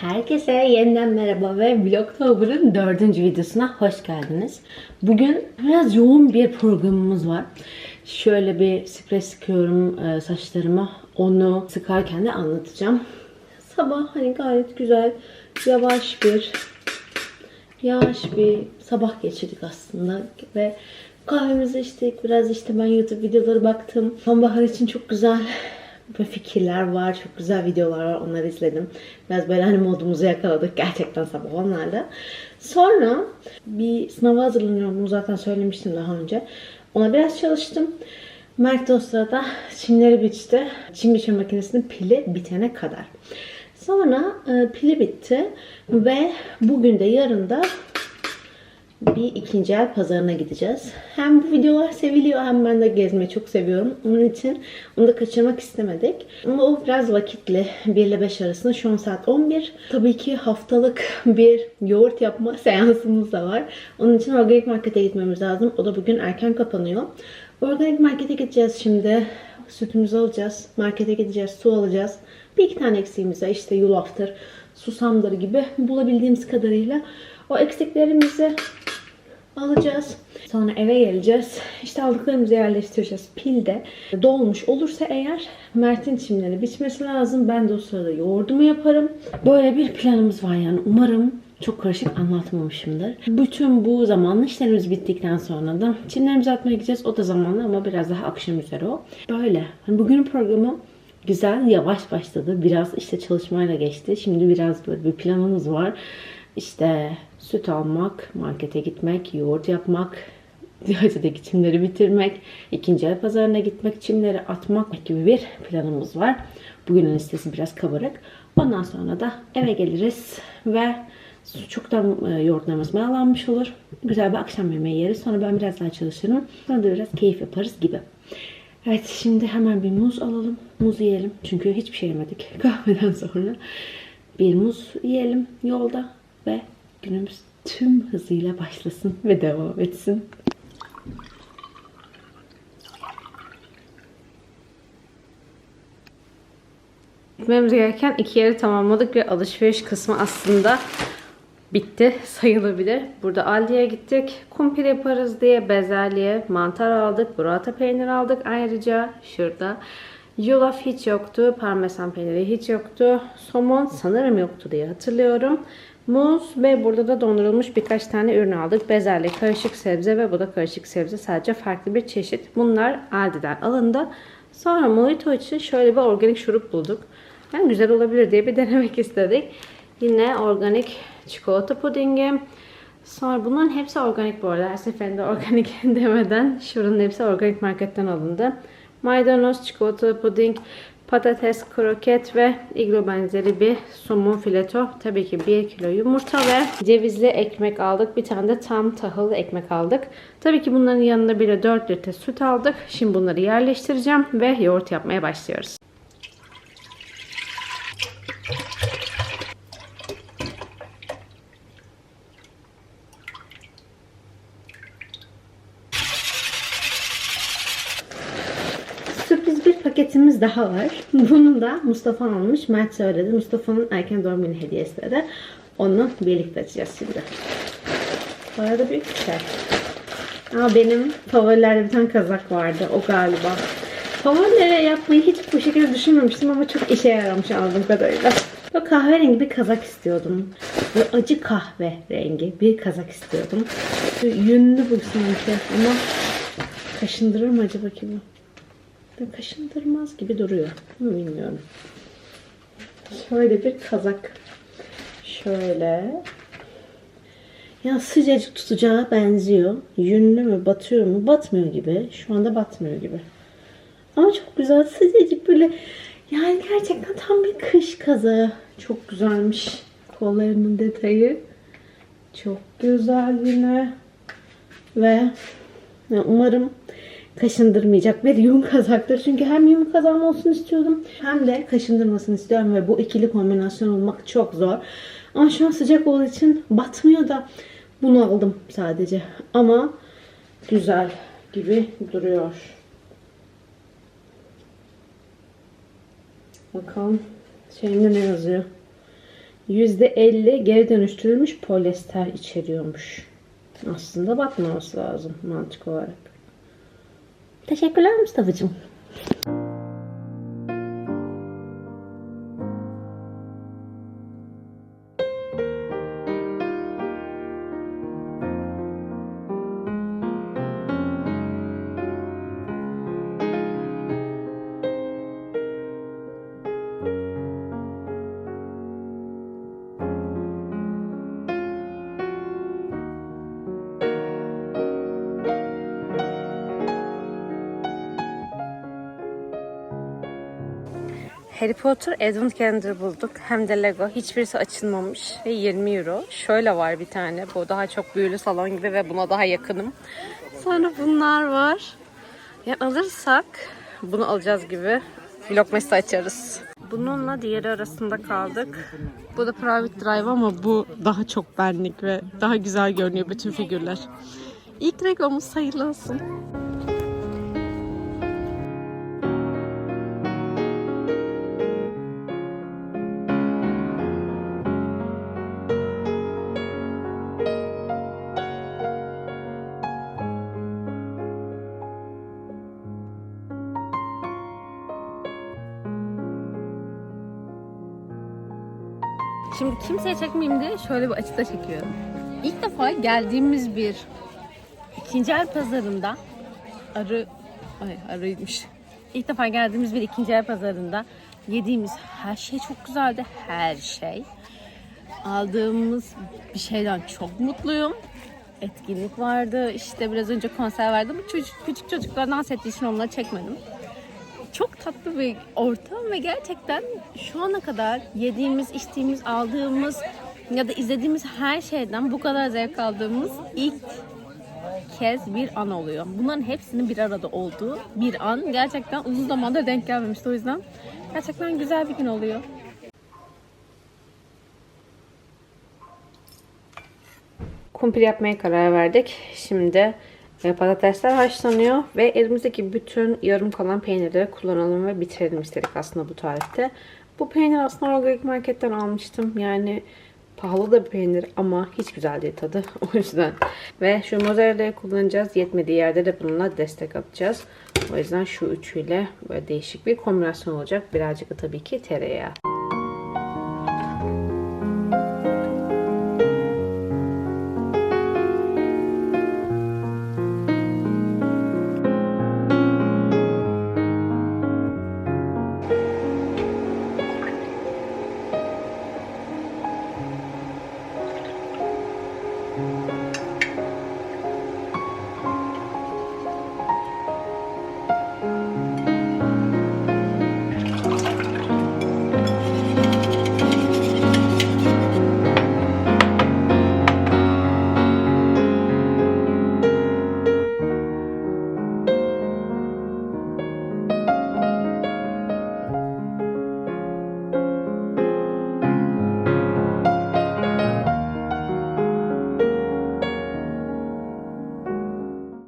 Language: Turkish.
Herkese yeniden merhaba ve Vlogtober'ın dördüncü videosuna hoş geldiniz. Bugün biraz yoğun bir programımız var. Şöyle bir sprey sıkıyorum e, saçlarıma. Onu sıkarken de anlatacağım. Sabah hani gayet güzel, yavaş bir yavaş bir sabah geçirdik aslında ve kahvemizi içtik. Biraz işte ben YouTube videoları baktım. Sonbahar için çok güzel böyle fikirler var. Çok güzel videolar var. Onları izledim. Biraz böyle hani modumuzu yakaladık gerçekten sabah onlarla. Sonra bir sınava hazırlanıyorum. Bunu zaten söylemiştim daha önce. Ona biraz çalıştım. Mert o sırada çimleri biçti. Çim biçme makinesinin pili bitene kadar. Sonra e, pili bitti ve bugün de yarın da bir ikinci el pazarına gideceğiz. Hem bu videolar seviliyor hem ben de gezmeyi çok seviyorum. Onun için onu da kaçırmak istemedik. Ama o biraz vakitli. 1 ile 5 arasında. Şu an saat 11. Tabii ki haftalık bir yoğurt yapma seansımız da var. Onun için organik markete gitmemiz lazım. O da bugün erken kapanıyor. Organik markete gideceğiz şimdi. Sütümüzü alacağız. Markete gideceğiz. Su alacağız. Bir iki tane eksiğimiz var. İşte yulaftır, susamdır gibi bulabildiğimiz kadarıyla o eksiklerimizi alacağız. Sonra eve geleceğiz. İşte aldıklarımızı yerleştireceğiz. Pilde dolmuş olursa eğer Mert'in çimleri biçmesi lazım. Ben de o sırada yoğurdumu yaparım. Böyle bir planımız var yani. Umarım çok karışık anlatmamışımdır. Bütün bu zamanlı işlerimiz bittikten sonra da çimlerimizi atmaya gideceğiz. O da zamanlı ama biraz daha akşam üzeri o. Böyle. Hani bugünün programı güzel, yavaş başladı. Biraz işte çalışmayla geçti. Şimdi biraz böyle bir planımız var. İşte süt almak, markete gitmek, yoğurt yapmak, Diyatet'teki çimleri bitirmek, ikinci el pazarına gitmek, çimleri atmak gibi bir planımız var. Bugünün listesi biraz kabarık. Ondan sonra da eve geliriz ve çoktan e, yoğurtlarımız mayalanmış olur. Güzel bir akşam yemeği yeriz. Sonra ben biraz daha çalışırım. Sonra da biraz keyif yaparız gibi. Evet şimdi hemen bir muz alalım. Muz yiyelim. Çünkü hiçbir şey yemedik kahveden sonra. Bir muz yiyelim yolda ve günümüz tüm hızıyla başlasın ve devam etsin. Gitmemiz gereken iki yeri tamamladık ve alışveriş kısmı aslında bitti sayılabilir. Burada Aldi'ye gittik. Kumpir yaparız diye bezelye, mantar aldık. Burrata peynir aldık. Ayrıca şurada yulaf hiç yoktu. Parmesan peyniri hiç yoktu. Somon sanırım yoktu diye hatırlıyorum. Muz ve burada da dondurulmuş birkaç tane ürün aldık. Bezelye, karışık sebze ve bu da karışık sebze. Sadece farklı bir çeşit. Bunlar Aldi'den alındı. Sonra mojito için şöyle bir organik şurup bulduk. Yani güzel olabilir diye bir denemek istedik. Yine organik çikolata pudingi. Sonra bunların hepsi organik bu arada. Her seferinde organik demeden şuranın hepsi organik marketten alındı. Maydanoz, çikolata puding, patates, kroket ve iglo benzeri bir somon fileto. Tabii ki 1 kilo yumurta ve cevizli ekmek aldık. Bir tane de tam tahıllı ekmek aldık. Tabii ki bunların yanında bir de 4 litre süt aldık. Şimdi bunları yerleştireceğim ve yoğurt yapmaya başlıyoruz. Daha var. Bunu da Mustafa almış. Mert söyledi. Mustafa'nın erken doğum günü hediyesi de. Onu birlikte açacağız şimdi. Bu arada büyük bir şey. Aa, benim favorilerde bir tane kazak vardı. O galiba. Favorilere yapmayı hiç bu şekilde düşünmemiştim ama çok işe yaramış anladığım kadarıyla. Böyle kahverengi bir kazak istiyordum. Böyle acı kahve rengi bir kazak istiyordum. Böyle yünlü bu sanki ama kaşındırır mı acaba ki bu? Kaşındırmaz gibi duruyor. Ama bilmiyorum. Şöyle bir kazak. Şöyle. Ya sıcacık tutacağı benziyor. Yünlü mü batıyor mu? Batmıyor gibi. Şu anda batmıyor gibi. Ama çok güzel sıcacık böyle. Yani gerçekten tam bir kış kazağı. Çok güzelmiş. Kollarının detayı. Çok güzel yine. Ve ya umarım kaşındırmayacak bir yün kazaktır. Çünkü hem yün kazağım olsun istiyordum hem de kaşındırmasını istiyorum ve bu ikili kombinasyon olmak çok zor. Ama şu an sıcak olduğu için batmıyor da bunu aldım sadece. Ama güzel gibi duruyor. Bakalım şeyinde ne yazıyor. %50 geri dönüştürülmüş polyester içeriyormuş. Aslında batmaması lazım mantık olarak. Teşekkürler Mustafa'cığım. Harry Potter Advent Calendar bulduk. Hem de Lego. Hiçbirisi açılmamış. Ve 20 euro. Şöyle var bir tane. Bu daha çok büyülü salon gibi ve buna daha yakınım. Sonra bunlar var. Ya alırsak bunu alacağız gibi. Vlogmas'ı açarız. Bununla diğeri arasında kaldık. Bu da Private Drive ama bu daha çok benlik ve daha güzel görünüyor bütün figürler. İlk Legomuz sayılı olsun. Şimdi kimseye çekmeyeyim diye şöyle bir açıda çekiyorum. İlk defa geldiğimiz bir ikinci el pazarında arı ay arıymış. İlk defa geldiğimiz bir ikinci el pazarında yediğimiz her şey çok güzeldi. Her şey. Aldığımız bir şeyden çok mutluyum. Etkinlik vardı. işte biraz önce konser vardı. Bu çocuk, küçük çocuklar dans ettiği için onları çekmedim çok tatlı bir ortam ve gerçekten şu ana kadar yediğimiz, içtiğimiz, aldığımız ya da izlediğimiz her şeyden bu kadar zevk aldığımız ilk kez bir an oluyor. Bunların hepsinin bir arada olduğu bir an gerçekten uzun zamandır denk gelmemişti o yüzden gerçekten güzel bir gün oluyor. Kumpir yapmaya karar verdik. Şimdi patatesler haşlanıyor ve elimizdeki bütün yarım kalan peynirleri kullanalım ve bitirelim istedik aslında bu tarifte. Bu peynir aslında organik marketten almıştım. Yani pahalı da bir peynir ama hiç güzel değil tadı. O yüzden. Ve şu mozzarella'yı kullanacağız. Yetmediği yerde de bununla destek atacağız. O yüzden şu üçüyle böyle değişik bir kombinasyon olacak. Birazcık da tabii ki tereyağı.